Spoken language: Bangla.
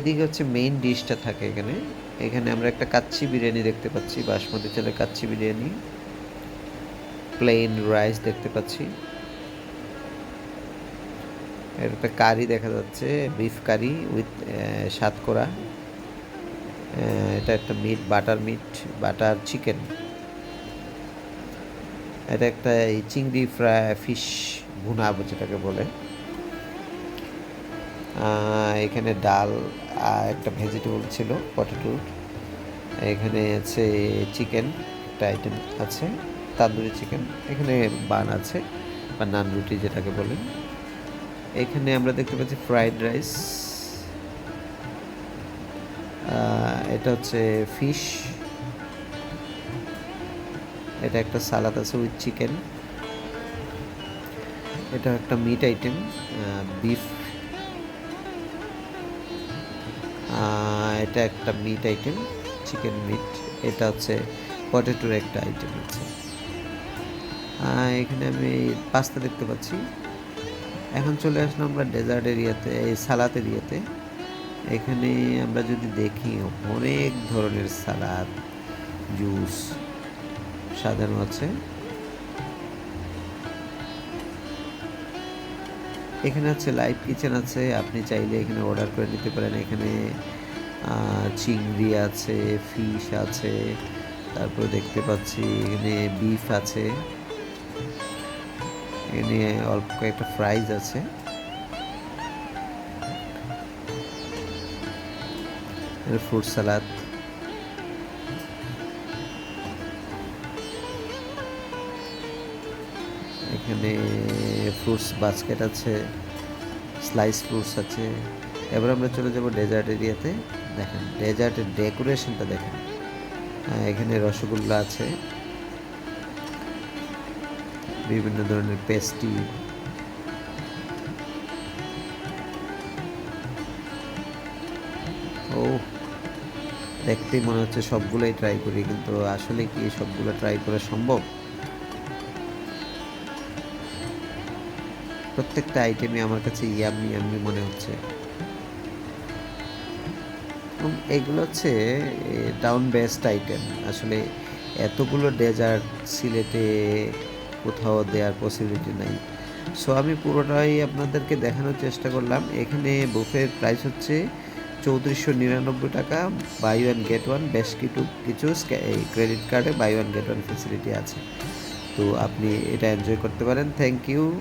তো এইদিকে হচ্ছে মেইন ডিশটা থাকে এখানে। এখানে আমরা একটা কাচ্চি বিরিয়ানি দেখতে পাচ্ছি, বাসমতি চালের কাচ্চি বিরিয়ানি প্লেন রাইস দেখতে পাচ্ছি। এর একটা কারি দেখা যাচ্ছে বিফ কারি উইথ সাতকোড়া। এটা একটা meat butter meat butter chicken এটা একটা চিংড়ি ফ্রাই ফিশ ভুনা যেটাকে বলে। এখানে ডাল একটা ভেজিটেবল ছিল পটেটো এখানে আছে চিকেন একটা আইটেম আছে, তান্দুরি চিকেন এখানে বান আছে, বা নান রুটি যেটাকে বলেন এখানে আমরা দেখতে পাচ্ছি ফ্রাইড রাইস এটা হচ্ছে ফিশ এটা একটা সালাদ আছে উইথ চিকেন এটা একটা মিট আইটেম বিফ এটা একটা মিট আইটেম চিকেন মিট এটা হচ্ছে পটেটোর একটা আইটেম আছে এখানে আমি পাস্তা দেখতে পাচ্ছি। এখন চলে আসলাম আমরা ডেজার্ট এরিয়াতে এই সালাদ এরিয়াতে এখানে আমরা যদি দেখি অনেক ধরনের সালাদ জুস সাজানো আছে। এখানে হচ্ছে লাইভ কিচেন আছে, আপনি চাইলে এখানে অর্ডার করে নিতে পারেন। এখানে চিংড়ি আছে ফিশ আছে, তারপরে দেখতে পাচ্ছি এখানে বিফ আছে। এখানে অল্প কয়েকটা ফ্রাইজ আছে। ফ্রুট সালাদ এখানে ফ্রুটস বাস্কেট আছে স্লাইস ফ্রুটস আছে। এবার আমরা চলে যাব ডেজার্ট এরিয়াতে। দেখেন ডেজার্টের ডেকোরেশনটা দেখেন। এখানে রসগোল্লা আছে। বিভিন্ন ধরনের পেস্টি ও দেখতেই মনে হচ্ছে সবগুলোই ট্রাই করি, কিন্তু আসলে কি সবগুলো ট্রাই করা সম্ভব? প্রত্যেকটা আইটেমই আমার কাছে ইয়াম্মি ইয়াম্মি মনে হচ্ছে। এবং এগুলো হচ্ছে টাউন বেস্ট আইটেম আসলে এতগুলো ডেজার্ট সিলেটে কোথাও দেওয়ার পসিবিলিটি নাই। সো আমি পুরোটাই আপনাদেরকে দেখানোর চেষ্টা করলাম। এখানে বুফের প্রাইস হচ্ছে চৌত্রিশশো নিরানব্বই টাকা। বাই ওয়ান গেট ওয়ান বেশ কিছু কিছু ক্রেডিট কার্ডে buy one get one facility আছে। তো আপনি এটা এনজয় করতে পারেন। Thank you